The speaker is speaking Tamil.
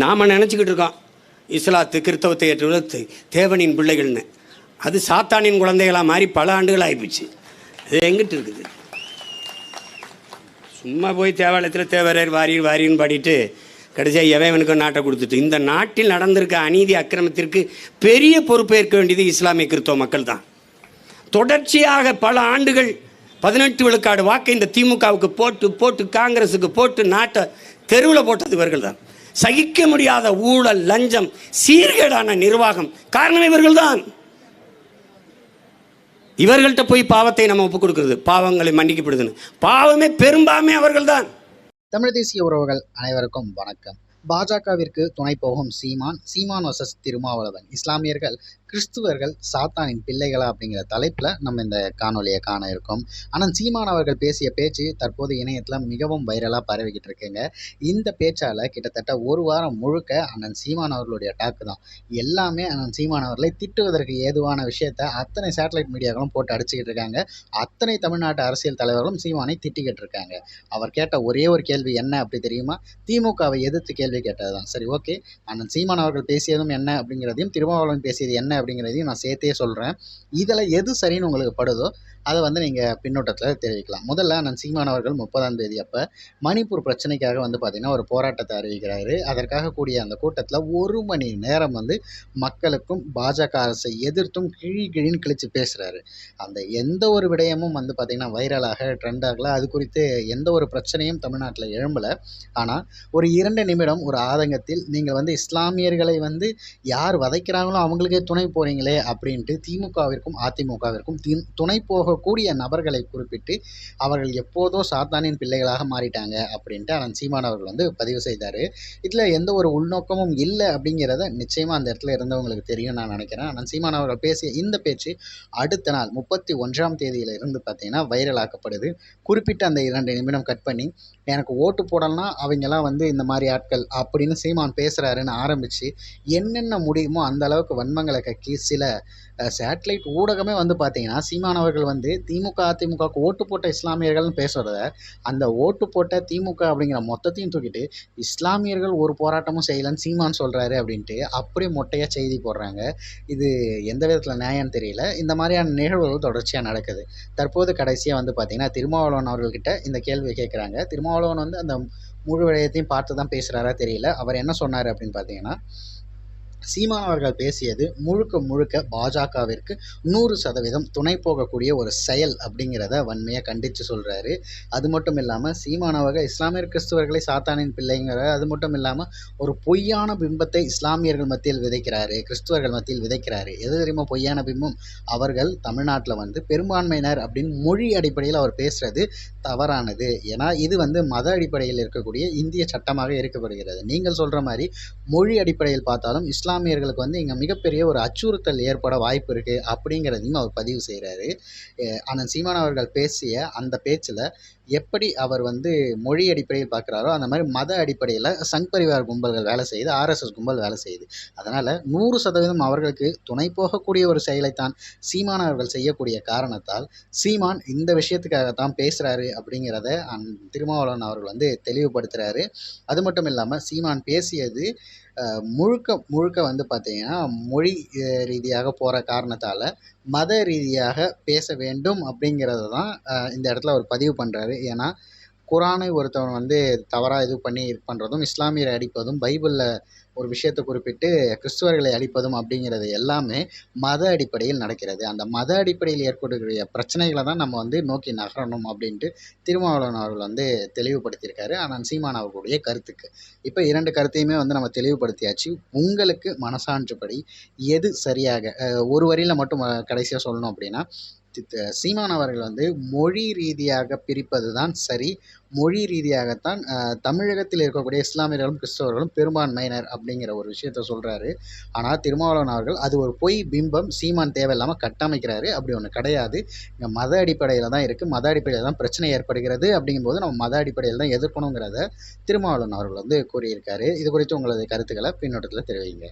நாம் நினச்சிக்கிட்டு இருக்கோம். இஸ்லாத்து கிறித்தவத்தை ஏற்றுவது தேவனின் பிள்ளைகள்னு. அது சாத்தானின் குழந்தைகளாக மாறி பல ஆண்டுகள் ஆகிப்போச்சு அது எங்கிட்டு இருக்குது? சும்மா போய் தேவாலயத்தில் தேவரர் வாரியர் வாரின்னு பாடிட்டு கடைசியாக எவனுக்கு நாட்டை கொடுத்துட்டு. இந்த நாட்டில் நடந்திருக்க அநீதி அக்கிரமத்திற்கு பெரிய பொறுப்பேற்க வேண்டியது இஸ்லாமிய கிறிஸ்தவ மக்கள் தான் தொடர்ச்சியாக பல ஆண்டுகள் பதினெட்டு விழுக்காடு வாக்கை இந்த திமுகவுக்கு போட்டு போட்டு காங்கிரஸுக்கு போட்டு நாட்டை தெருவில் போட்டது இவர்கள் தான் சகிக்க முடியாத ஊழல் லஞ்சம் சீர்கேடான நிர்வாகம். காரணம் இவர்கள்தான். இவர்கள்ட்ட போய் பாவத்தை நம்ம ஒப்புக் கொடுக்கிறது. பாவங்களை மன்னிக்கப்படுதுன்னு. பாவமே பெரும்பான்மை அவர்கள்தான். தமிழ் தேசிய உறவுகள் அனைவருக்கும் வணக்கம். பாஜகவிற்கு துணை போகும் சீமான் சீமான் வசஸ் திருமாவளவன். இஸ்லாமியர்கள் கிறிஸ்துவர்கள் சாத்தானின் பிள்ளைகளா அப்படிங்கிற தலைப்பில் நம்ம இந்த காணொலியை காண இருக்கோம். ஆனால் சீமான் அவர்கள் பேசிய பேச்சு தற்போது இணையத்தில் மிகவும் வைரலாக பரவிக்கிட்டு இருக்குங்க. இந்த பேச்சால் கிட்டத்தட்ட ஒரு வாரம் முழுக்க அண்ணன் சீமான் அவர்களுடைய டாக்கு தான். எல்லாமே அண்ணன் சீமான் அவர்களை திட்டுவதற்கு ஏதுவான விஷயத்த அத்தனை சேட்டலைட் மீடியாக்களும் போட்டு அடிச்சுக்கிட்டு இருக்காங்க. அத்தனை தமிழ்நாட்டு அரசியல் தலைவர்களும் சீமானை திட்டிக்கிட்டு இருக்காங்க. அவர் கேட்ட ஒரே ஒரு கேள்வி என்ன அப்படி தெரியுமா? திமுகவை எதிர்த்து கேள்வி கேட்டது தான் சரி ஓகே அண்ணன் சீமான் அவர்கள் பேசியதும் என்ன அப்படிங்கிறதையும் திருமாவளவன் பேசியது என்ன அப்படிங்கிறதையும் நான் சேர்த்தே சொல்கிறேன் இதில் எது சரின்னு உங்களுக்கு படுதோ அதை வந்து நீங்கள் பின்னோட்டத்தில் தெரிவிக்கலாம். முதல்ல நான் சீமான் அவர்கள் முப்பதாம் தேதி அப்போ மணிப்பூர் பிரச்சனைக்காக வந்து பார்த்திங்கன்னா ஒரு போராட்டத்தை அறிவிக்கிறாரு. அதற்காக கூடிய அந்த கூட்டத்தில் ஒரு மணி நேரம் வந்து மக்களுக்கும் பாஜக அரசை எதிர்த்தும் கிழி கிழின்னு கிழிச்சு பேசுகிறாரு அந்த எந்த ஒரு விடயமும் வந்து பார்த்திங்கன்னா வைரலாக ட்ரெண்ட் ஆகல. அது குறித்து எந்த ஒரு பிரச்சனையும் தமிழ்நாட்டில் எழும்பலை. ஆனால் ஒரு இரண்டு நிமிடம் ஒரு ஆதங்கத்தில் நீங்கள் வந்து இஸ்லாமியர்களை வந்து யார் வதைக்கிறாங்களோ அவங்களுக்கே துணை போகிறீங்களே அப்படின்ட்டு திமுகவிற்கும் அதிமுகவிற்கும் தி- துணை போகக்கூடிய நபர்களை குறிப்பிட்டு அவர்கள் எப்போதோ சாத்தானின் பிள்ளைகளாக மாறிட்டாங்க அப்படின்ட்டு அண்ணன் சீமான் அவர்கள் வந்து பதிவு செய்தார். இதில் எந்த ஒரு உள்நோக்கமும் இல்லை அப்படிங்கிறத நிச்சயமாக அந்த இடத்துல இருந்தவங்களுக்கு தெரியும் நான் நினைக்கிறேன். அண்ணன் சீமான் அவர்கள் பேசிய இந்த பேச்சு அடுத்த நாள் முப்பத்தி ஒன்றாம் தேதியில் இருந்து பார்த்தீங்கன்னா வைரலாக்கப்படுது குறிப்பிட்ட அந்த இரண்டு நிமிடம் கட் பண்ணி எனக்கு ஓட்டு போடலன்னா அவங்கெல்லாம் வந்து இந்த மாதிரி ஆட்கள் அப்படின்னு சீமான் பேசுகிறாருன்னு ஆரம்பித்து என்னென்ன முடியுமோ அந்த அளவுக்கு வன்மங்களை கக்கி சில சேட்டலைட் ஊடகமே வந்து பார்த்தீங்கன்னா சீமானவர்கள் வந்து திமுக அதிமுகவுக்கு ஓட்டு போட்ட இஸ்லாமியர்கள்னு பேசுகிறத அந்த ஓட்டு போட்ட திமுக அப்படிங்கிற மொத்தத்தையும் தூக்கிட்டு இஸ்லாமியர்கள் ஒரு போராட்டமும் செய்யலைன்னு சீமான் சொல்கிறாரு அப்படின்ட்டு அப்படியே மொட்டையாக செய்தி போடுறாங்க. இது எந்த விதத்தில் நியாயம்னு தெரியல. இந்த மாதிரியான நிகழ்வுகள் தொடர்ச்சியாக நடக்குது. தற்போது கடைசியாக வந்து பார்த்திங்கன்னா திருமாவளவன் அவர்கள்கிட்ட இந்த கேள்வியை கேட்குறாங்க திருமாவளவன் வந்து அந்த முழு விடயத்தையும் பார்த்து தான் பேசுகிறாரா தெரியல. அவர் என்ன சொன்னார் அப்படின்னு பார்த்தீங்கன்னா சீமான் அவர்கள் பேசியது முழுக்க முழுக்க பாஜகவிற்கு நூறு சதவீதம் துணை போகக்கூடிய ஒரு செயல் அப்படிங்கிறத வன்மையாக கண்டித்து சொல்கிறாரு அது மட்டும் இல்லாமல் சீமான் அவர்கள் இஸ்லாமியர் கிறிஸ்துவர்களை சாத்தானின் பிள்ளைங்கிற அது மட்டும் இல்லாமல் ஒரு பொய்யான பிம்பத்தை இஸ்லாமியர்கள் மத்தியில் விதைக்கிறாரு கிறிஸ்துவர்கள் மத்தியில் விதைக்கிறாரு. எது தெரியுமா பொய்யான பிம்பம்? அவர்கள் தமிழ்நாட்டில் வந்து பெரும்பான்மையினர் அப்படின்னு மொழி அடிப்படையில் அவர் பேசுகிறது தவறானது. ஏன்னா இது வந்து மத அடிப்படையில் இருக்கக்கூடிய இந்திய சட்டமாக இருக்கப்படுகிறது நீங்கள் சொல்கிற மாதிரி மொழி அடிப்படையில் பார்த்தாலும் இஸ்லாம் இஸ்லாமியர்களுக்கு வந்து இங்கே மிகப்பெரிய ஒரு அச்சுறுத்தல் ஏற்பட வாய்ப்பு இருக்குது அப்படிங்கிறதையும் அவர் பதிவு செய்கிறாரு அந்த சீமான் அவர்கள் பேசிய அந்த பேச்சில் எப்படி அவர் வந்து மொழி அடிப்படையில் பார்க்குறாரோ அந்த மாதிரி மத அடிப்படையில் சங் பரிவார் கும்பல்கள் வேலை செய்யுது ஆர்எஸ்எஸ் கும்பல் வேலை செய்யுது அதனால் நூறு சதவீதம் அவர்களுக்கு துணை போகக்கூடிய ஒரு செயலைத்தான் சீமான் அவர்கள் செய்யக்கூடிய காரணத்தால் சீமான் இந்த விஷயத்துக்காகத்தான் பேசுகிறாரு அப்படிங்கிறத அந் திருமாவளவன் அவர்கள் வந்து தெளிவுபடுத்துகிறாரு அது மட்டும் இல்லாமல் சீமான் பேசியது முழுக்க முழுக்க வந்து பார்த்திங்கன்னா மொழி ரீதியாக போகிற காரணத்தால் மத ரீதியாக பேச வேண்டும் அப்படிங்கிறத தான் இந்த இடத்துல அவர் பதிவு பண்ணுறாரு ஏன்னா குரானை ஒருத்தவன் வந்து தவறாக இது பண்ணி இது பண்ணுறதும் இஸ்லாமியரை அடிப்பதும் பைபிளில் ஒரு விஷயத்தை குறிப்பிட்டு கிறிஸ்துவர்களை அழிப்பதும் அப்படிங்கிறது எல்லாமே மத அடிப்படையில் நடக்கிறது. அந்த மத அடிப்படையில் ஏற்படக்கூடிய பிரச்சனைகளை தான் நம்ம வந்து நோக்கி நகரணும் அப்படின்ட்டு திருமாவளவன் அவர்கள் வந்து தெளிவுபடுத்தியிருக்காரு. ஆனால் சீமான் அவர்களுடைய கருத்துக்கு. இப்போ இரண்டு கருத்தையுமே வந்து நம்ம தெளிவுபடுத்தியாச்சு. உங்களுக்கு மனசான்றுபடி எது சரியாக ஒரு வரியில் மட்டும் கடைசியாக சொல்லணும் அப்படின்னா சீமான் அவர்கள் வந்து மொழி ரீதியாக பிரிப்பது தான் சரி. மொழி ரீதியாகத்தான் தமிழகத்தில் இருக்கக்கூடிய இஸ்லாமியர்களும் கிறிஸ்தவர்களும் பெரும்பான்மையினர் அப்படிங்கிற ஒரு விஷயத்த சொல்கிறாரு ஆனால் திருமாவளவன் அவர்கள் அது ஒரு பொய் பிம்பம் சீமான் தேவையில்லாமல் கட்டமைக்கிறாரு. அப்படி ஒன்று கிடையாது. இங்கே மத அடிப்படையில் தான் இருக்குது மத அடிப்படையில் தான் பிரச்சனை ஏற்படுகிறது அப்படிங்கும்போது நம்ம மத அடிப்படையில் தான் எதிர்க்கணுங்கிறத திருமாவளவன் அவர்கள் வந்து கூறியிருக்காரு. இது குறித்து உங்களது கருத்துக்களை பின்னோட்டத்தில் தெரிவிங்க.